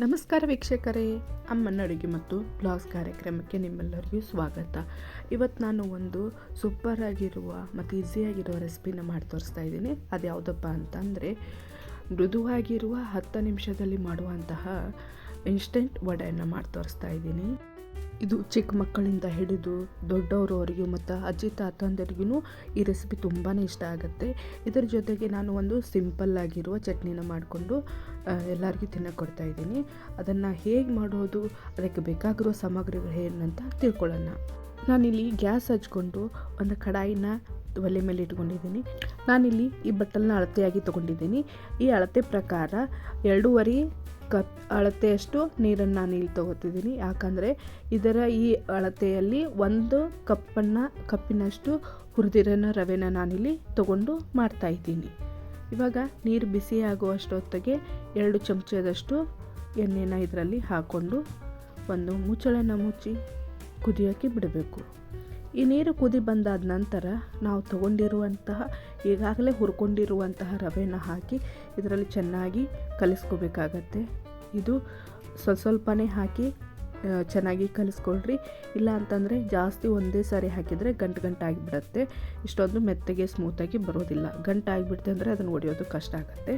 ನಮಸ್ಕಾರ ವೀಕ್ಷಕರೇ ಅಮ್ಮನ ಅಡುಗೆ ಮತ್ತು ಬ್ಲಾಗ್ಸ್ ಕಾರ್ಯಕ್ರಮಕ್ಕೆ ನಿಮ್ಮೆಲ್ಲರಿಗೂ ಸ್ವಾಗತ. ಇವತ್ತು ನಾನು ಒಂದು ಸೂಪರ್ ಆಗಿರುವ ಮತ್ತು ಈಸಿಯಾಗಿರುವ ರೆಸಿಪಿನ ಮಾಡಿ ತೋರಿಸ್ತಾ ಇದ್ದೀನಿ. ಅದು ಯಾವುದಪ್ಪ ಅಂತಂದರೆ, ಮೃದುವಾಗಿರುವ ಹತ್ತು ನಿಮಿಷದಲ್ಲಿ ಮಾಡುವಂತಹ ಇನ್ಸ್ಟೆಂಟ್ ವಡೆಯನ್ನು ಮಾಡಿ ತೋರಿಸ್ತಾ ಇದ್ದೀನಿ. ಇದು ಚಿಕ್ಕ ಮಕ್ಕಳಿಂದ ಹಿಡಿದು ದೊಡ್ಡವರವರಿಗೂ ಮತ್ತು ಅಜ್ಜಿ ತಾತಂದರಿಗೂ ಈ ರೆಸಿಪಿ ತುಂಬಾ ಇಷ್ಟ ಆಗುತ್ತೆ. ಇದರ ಜೊತೆಗೆ ನಾನು ಒಂದು ಸಿಂಪಲ್ ಆಗಿರುವ ಚಟ್ನಿನ ಮಾಡಿಕೊಂಡು ಎಲ್ಲರಿಗೂ ತಿನ್ನೋಕ್ಕೆ ಕೊಡ್ತಾ ಇದ್ದೀನಿ. ಅದನ್ನು ಹೇಗೆ ಮಾಡೋದು, ಅದಕ್ಕೆ ಬೇಕಾಗಿರೋ ಸಾಮಗ್ರಿಗಳು ಏನಂತ ತಿಳ್ಕೊಳ್ಳೋಣ. ನಾನಿಲ್ಲಿ ಗ್ಯಾಸ್ ಹಚ್ಕೊಂಡು ಒಂದು ಕಡಾಯಿನ ಒಲೆ ಮೇಲೆ ಇಟ್ಕೊಂಡಿದ್ದೀನಿ. ನಾನಿಲ್ಲಿ ಈ ಬಟ್ಟಲನ್ನ ಅಳತೆಯಾಗಿ ತೊಗೊಂಡಿದ್ದೀನಿ. ಈ ಅಳತೆ ಪ್ರಕಾರ ಎರಡೂವರೆ ಕಪ್ ಅಳತೆಯಷ್ಟು ನೀರನ್ನು ನಾನು ಇಲ್ಲಿ ತೊಗೋತಿದ್ದೀನಿ. ಯಾಕಂದರೆ ಇದರ ಈ ಅಳತೆಯಲ್ಲಿ ಒಂದು ಕಪ್ಪನ್ನು, ಕಪ್ಪಿನಷ್ಟು ಹುರಿದಿರೋನ ರವೆನ ನಾನಿಲ್ಲಿ ತೊಗೊಂಡು ಮಾಡ್ತಾಯಿದ್ದೀನಿ ಇವಾಗ ನೀರು ಬಿಸಿ ಆಗುವಷ್ಟೊತ್ತಿಗೆ ಎರಡು ಚಮಚದಷ್ಟು ಎಣ್ಣೆನ ಇದರಲ್ಲಿ ಹಾಕ್ಕೊಂಡು ಒಂದು ಮುಚ್ಚಳನ ಮುಚ್ಚಿ ಕುದಿಯೋಕ್ಕೆ ಬಿಡಬೇಕು. ಈ ನೀರು ಕುದಿ ಬಂದಾದ ನಂತರ ನಾವು ತಗೊಂಡಿರುವಂತಹ, ಈಗಾಗಲೇ ಹುರ್ಕೊಂಡಿರುವಂತಹ ರವೆನ ಹಾಕಿ ಇದರಲ್ಲಿ ಚೆನ್ನಾಗಿ ಕಲಿಸ್ಕೋಬೇಕಾಗತ್ತೆ. ಇದು ಸ್ವಲ್ಪ ಸ್ವಲ್ಪನೇ ಹಾಕಿ ಚೆನ್ನಾಗಿ ಕಲಿಸ್ಕೊಳ್ರಿ. ಇಲ್ಲ ಅಂತಂದರೆ ಜಾಸ್ತಿ ಒಂದೇ ಸಾರಿ ಹಾಕಿದರೆ ಗಂಟು ಗಂಟಾಗಿಬಿಡತ್ತೆ ಇಷ್ಟೊಂದು ಮೆತ್ತಗೆ ಸ್ಮೂತಾಗಿ ಬರೋದಿಲ್ಲ. ಗಂಟು ಆಗಿಬಿಡುತ್ತೆ ಅಂದರೆ ಅದನ್ನು ಹೊಡೆಯೋದು ಕಷ್ಟ ಆಗುತ್ತೆ.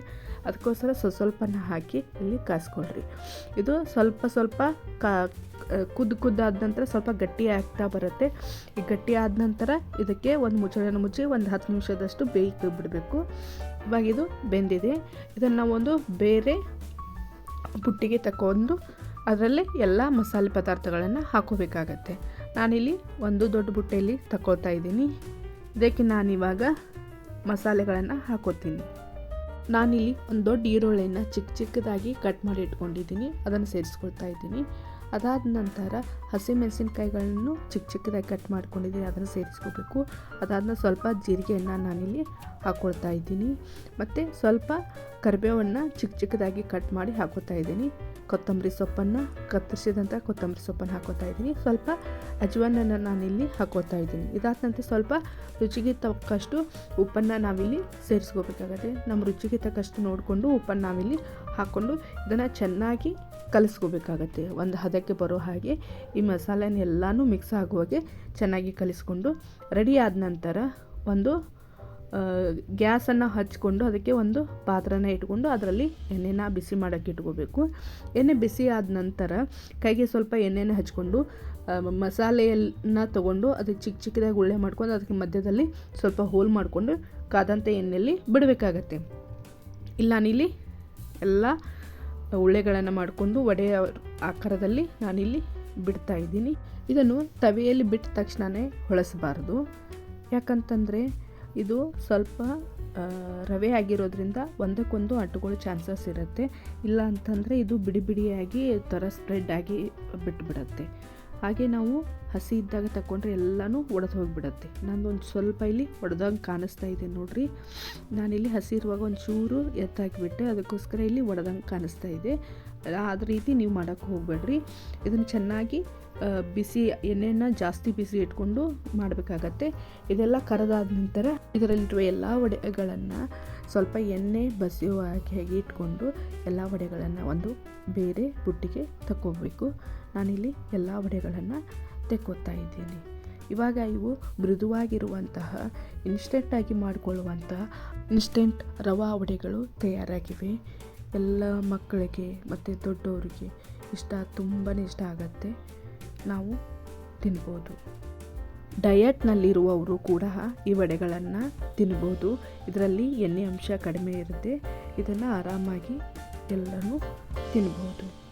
ಅದಕ್ಕೋಸ್ಕರ ಸ್ವಲ್ಪ ಸ್ವಲ್ಪನ ಹಾಕಿ ಇಲ್ಲಿ ಕಾಯಿಸ್ಕೊಳ್ರಿ. ಇದು ಸ್ವಲ್ಪ ಸ್ವಲ್ಪ ಕಾ ಕುದ್ದು ಕುದ್ದಾದ ನಂತರ ಸ್ವಲ್ಪ ಗಟ್ಟಿ ಆಗ್ತಾ ಬರುತ್ತೆ. ಈ ಗಟ್ಟಿ ಆದ ನಂತರ ಇದಕ್ಕೆ ಒಂದು ಮುಚ್ಚಳನ ಮುಚ್ಚಿ ಒಂದು ಹತ್ತು ನಿಮಿಷದಷ್ಟು ಬೇಯ್ತು ಬಿಡಬೇಕು. ಇವಾಗ ಇದು ಬೆಂದಿದೆ. ಇದನ್ನು ಒಂದು ಬೇರೆ ಬುಟ್ಟಿಗೆ ತಗೊಂಡು ಅದರಲ್ಲಿ ಎಲ್ಲ ಮಸಾಲೆ ಪದಾರ್ಥಗಳನ್ನು ಹಾಕೋಬೇಕಾಗತ್ತೆ. ನಾನಿಲ್ಲಿ ಒಂದು ದೊಡ್ಡ ಬುಟ್ಟೆಯಲ್ಲಿ ತಗೊಳ್ತಾ ಇದ್ದೀನಿ. ಇದಕ್ಕೆ ನಾನಿವಾಗ ಮಸಾಲೆಗಳನ್ನು ಹಾಕೋತೀನಿ. ನಾನಿಲ್ಲಿ ಒಂದು ದೊಡ್ಡ ಈರುಳ್ಳಿಯನ್ನು ಚಿಕ್ಕ ಚಿಕ್ಕದಾಗಿ ಕಟ್ ಮಾಡಿ ಇಟ್ಕೊಂಡಿದ್ದೀನಿ. ಅದನ್ನು ಸೇರಿಸ್ಕೊಳ್ತಾ ಇದ್ದೀನಿ. ಅದಾದ ನಂತರ ಹಸಿಮೆಣಸಿನ್ಕಾಯಿಗಳನ್ನು ಚಿಕ್ಕ ಚಿಕ್ಕದಾಗಿ ಕಟ್ ಮಾಡ್ಕೊಂಡಿದ್ದೀನಿ. ಅದನ್ನು ಸೇರಿಸ್ಕೋಬೇಕು. ಅದಾದ್ಮೇಲೆ ಸ್ವಲ್ಪ ಜೀರಿಗೆಯನ್ನು ನಾನಿಲ್ಲಿ ಹಾಕ್ಕೊಳ್ತಾ ಇದ್ದೀನಿ. ಮತ್ತು ಸ್ವಲ್ಪ ಕರಿಬೇವನ್ನು ಚಿಕ್ಕ ಚಿಕ್ಕದಾಗಿ ಕಟ್ ಮಾಡಿ ಹಾಕೋತಾ ಇದ್ದೀನಿ. ಕೊತ್ತಂಬರಿ ಸೊಪ್ಪನ್ನು ಕತ್ತರಿಸಿದಂಥ ಕೊತ್ತಂಬರಿ ಸೊಪ್ಪನ್ನು ಹಾಕೋತಾ ಇದ್ದೀನಿ. ಸ್ವಲ್ಪ ಅಜ್ವಾನನ್ನು ನಾನಿಲ್ಲಿ ಹಾಕೋತಾ ಇದ್ದೀನಿ. ಇದಾದ ನಂತರ ಸ್ವಲ್ಪ ರುಚಿಗೆ ತಕ್ಕಷ್ಟು ಉಪ್ಪನ್ನು ನಾವಿಲ್ಲಿ ಸೇರಿಸ್ಕೋಬೇಕಾಗತ್ತೆ. ನಮ್ಮ ರುಚಿಗೆ ತಕ್ಕಷ್ಟು ನೋಡಿಕೊಂಡು ಉಪ್ಪನ್ನು ನಾವಿಲ್ಲಿ ಹಾಕ್ಕೊಂಡು ಇದನ್ನು ಚೆನ್ನಾಗಿ ಕಲಿಸ್ಕೋಬೇಕಾಗತ್ತೆ. ಒಂದು ಹದಕ್ಕೆ ಬರೋ ಹಾಗೆ ಈ ಮಸಾಲೆನೆಲ್ಲನೂ ಮಿಕ್ಸ್ ಆಗುವಾಗೆ ಚೆನ್ನಾಗಿ ಕಲಿಸ್ಕೊಂಡು ರೆಡಿ ಆದ ನಂತರ ಒಂದು ಗ್ಯಾಸನ್ನು ಹಚ್ಕೊಂಡು ಅದಕ್ಕೆ ಒಂದು ಪಾತ್ರನ ಇಟ್ಕೊಂಡು ಅದರಲ್ಲಿ ಎಣ್ಣೆನ ಬಿಸಿ ಮಾಡೋಕ್ಕೆ ಇಟ್ಕೋಬೇಕು. ಎಣ್ಣೆ ಬಿಸಿ ಆದ ನಂತರ ಕೈಗೆ ಸ್ವಲ್ಪ ಎಣ್ಣೆನ ಹಚ್ಕೊಂಡು ಮಸಾಲೆಯನ್ನ ತಗೊಂಡು ಅದಕ್ಕೆ ಚಿಕ್ಕ ಚಿಕ್ಕದಾಗಿ ಉಳ್ಳೆ ಮಾಡ್ಕೊಂಡು ಅದಕ್ಕೆ ಮಧ್ಯದಲ್ಲಿ ಸ್ವಲ್ಪ ಹೋಲ್ ಮಾಡಿಕೊಂಡು ಕಾದಂಥ ಎಣ್ಣೆಯಲ್ಲಿ ಬಿಡಬೇಕಾಗತ್ತೆ. ಇಲ್ಲ ನಾನಿಲ್ಲಿ ಎಲ್ಲ ಉಳ್ಳೆಗಳನ್ನು ಮಾಡಿಕೊಂಡು ವಡೆಯ ಆಕಾರದಲ್ಲಿ ನಾನಿಲ್ಲಿ ಬಿಡ್ತಾ ಇದ್ದೀನಿ. ಇದನ್ನು ತವೆಯಲ್ಲಿ ಬಿಟ್ಟ ತಕ್ಷಣವೇ ಹೊಳಸಬಾರ್ದು. ಯಾಕಂತಂದರೆ ಇದು ಸ್ವಲ್ಪ ರವೆ ಆಗಿರೋದ್ರಿಂದ ಒಂದಕ್ಕೊಂದು ಅಂಟುಕೊಳ್ಳೋ ಚಾನ್ಸಸ್ ಇರುತ್ತೆ. ಇಲ್ಲ ಅಂತಂದರೆ ಇದು ಬಿಡಿ ಬಿಡಿಯಾಗಿ, ಥರ ಸ್ಪ್ರೆಡ್ ಆಗಿ ಬಿಟ್ಬಿಡತ್ತೆ. ಹಾಗೆ ನಾವು ಹಸಿ ಇದ್ದಾಗ ತಗೊಂಡ್ರೆ ಎಲ್ಲನೂ ಒಡೆದು ಹೋಗಿಬಿಡತ್ತೆ. ಒಂದು ಸ್ವಲ್ಪ ಇಲ್ಲಿ ಒಡೆದಂಗೆ ಕಾಣಿಸ್ತಾ ಇದೆ ನೋಡಿರಿ. ನಾನಿಲ್ಲಿ ಹಸಿ ಇರುವಾಗ ಒಂದು ಚೂರು ಎತ್ತಾಕಿಬಿಟ್ಟೆ ಅದಕ್ಕೋಸ್ಕರ ಇಲ್ಲಿ ಒಡೆದಂಗೆ ಕಾಣಿಸ್ತಾ ಇದೆ. ಅದ ರೀತಿ ನೀವು ಮಾಡೋಕ್ಕೆ ಹೋಗಬೇಡ್ರಿ. ಇದನ್ನು ಚೆನ್ನಾಗಿ ಬಿಸಿ ಎಣ್ಣೆನ ಜಾಸ್ತಿ ಬಿಸಿ ಇಟ್ಕೊಂಡು ಮಾಡಬೇಕಾಗತ್ತೆ. ಇದೆಲ್ಲ ಕರೆದಾದ ನಂತರ ಇದರಲ್ಲಿರುವ ಎಲ್ಲ ವಡೆಗಳನ್ನು ಸ್ವಲ್ಪ ಎಣ್ಣೆ ಬಸಿಯುವ ಹಾಗೆ ಇಟ್ಕೊಂಡು ಎಲ್ಲ ವಡೆಗಳನ್ನು ಒಂದು ಬೇರೆ ಬುಟ್ಟಿಗೆ ತಕ್ಕೋಬೇಕು. ನಾನಿಲ್ಲಿ ಎಲ್ಲ ವಡೆಗಳನ್ನು ತೆಕ್ಕೋತಾ ಇದ್ದೀನಿ. ಇವಾಗ ಇವು ಮೃದುವಾಗಿರುವಂತಹ ಇನ್ಸ್ಟೆಂಟಾಗಿ ಮಾಡಿಕೊಳ್ಳುವಂತಹ ಇನ್ಸ್ಟೆಂಟ್ ರವಾ ವಡೆಗಳು ತಯಾರಾಗಿವೆ. ಎಲ್ಲ ಮಕ್ಕಳಿಗೆ ಮತ್ತು ದೊಡ್ಡವರಿಗೆ ಇಷ್ಟ ತುಂಬಾ ಇಷ್ಟ ಆಗುತ್ತೆ. ನಾವು ತಿನ್ಬೋದು. ಡಯಟ್ನಲ್ಲಿರುವವರು ಕೂಡ ಈ ವಡೆಗಳನ್ನು ತಿನ್ಬೋದು. ಇದರಲ್ಲಿ ಎಣ್ಣೆ ಅಂಶ ಕಡಿಮೆ ಇರುತ್ತೆ. ಇದನ್ನು ಆರಾಮಾಗಿ ಎಲ್ಲರೂ ತಿನ್ಬೋದು.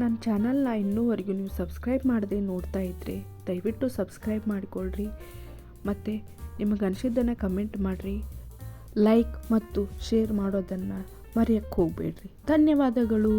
ನನ್ನ ಚಾನಲ್ನ ಇನ್ನೂವರೆಗೂ ನೀವು ಸಬ್ಸ್ಕ್ರೈಬ್ ಮಾಡದೆ ನೋಡ್ತಾ ಇದ್ದರೆ ದಯವಿಟ್ಟು ಸಬ್ಸ್ಕ್ರೈಬ್ ಮಾಡಿಕೊಳ್ಳ್ರಿ ಮತ್ತು ನಿಮಗೆ ಅನಿಸಿದ್ದನ್ನು ಕಮೆಂಟ್ ಮಾಡಿರಿ. ಲೈಕ್ ಮತ್ತು ಶೇರ್ ಮಾಡೋದನ್ನು ಮರೆಯೋಕ್ಕೆ ಹೋಗಬೇಡ್ರಿ. ಧನ್ಯವಾದಗಳು.